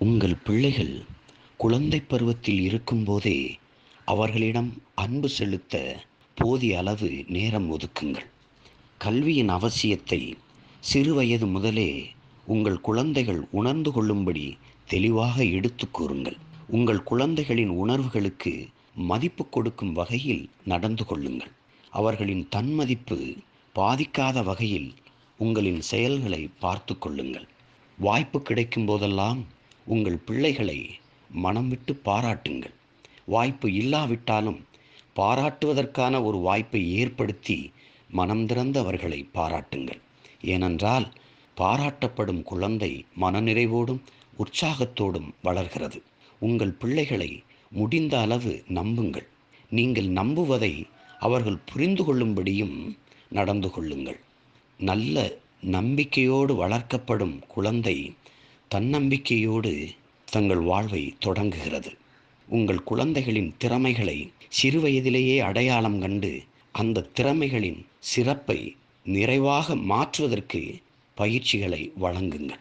உங்கள் பிள்ளைகள் குழந்தை பருவத்தில் இருக்கும்போதே அவர்களிடம் அன்பு செலுத்த போதிய அளவு நேரம் ஒதுக்குங்கள். கல்வியின் அவசியத்தை சிறுவயது முதலே உங்கள் குழந்தைகள் உணர்ந்து கொள்ளும்படி தெளிவாக எடுத்து கூறுங்கள். உங்கள் குழந்தைகளின் உணர்வுகளுக்கு மதிப்பு கொடுக்கும் வகையில் நடந்து கொள்ளுங்கள். அவர்களின் தன்மதிப்பு பாதிக்காத வகையில் உங்களின் செயல்களை பார்த்து கொள்ளுங்கள். வாய்ப்பு கிடைக்கும் போதெல்லாம் உங்கள் பிள்ளைகளை மனம் விட்டு பாராட்டுங்கள். வாய்ப்பு இல்லாவிட்டாலும் பாராட்டுவதற்கான ஒரு வாய்ப்பை ஏற்படுத்தி மனம் திறந்தவர்களை பாராட்டுங்கள். ஏனென்றால் பாராட்டப்படும் குழந்தை மனநிறைவோடும் உற்சாகத்தோடும் வளர்கிறது. உங்கள் பிள்ளைகளை முடிந்த அளவு நம்புங்கள். நீங்கள் நம்புவதை அவர்கள் புரிந்து கொள்ளும்படியும் நடந்து கொள்ளுங்கள். நல்ல நம்பிக்கையோடு வளர்க்கப்படும் குழந்தை தன்னம்பிக்கையோடு தங்கள் வாழ்வை தொடங்குகிறது. உங்கள் குழந்தைகளின் திறமைகளை சிறுவயதிலேயே அடையாளம் கண்டு அந்த திறமைகளின் சிறப்பை நிறைவாக மாற்றுவதற்கு பயிற்சிகளை வழங்குங்கள்.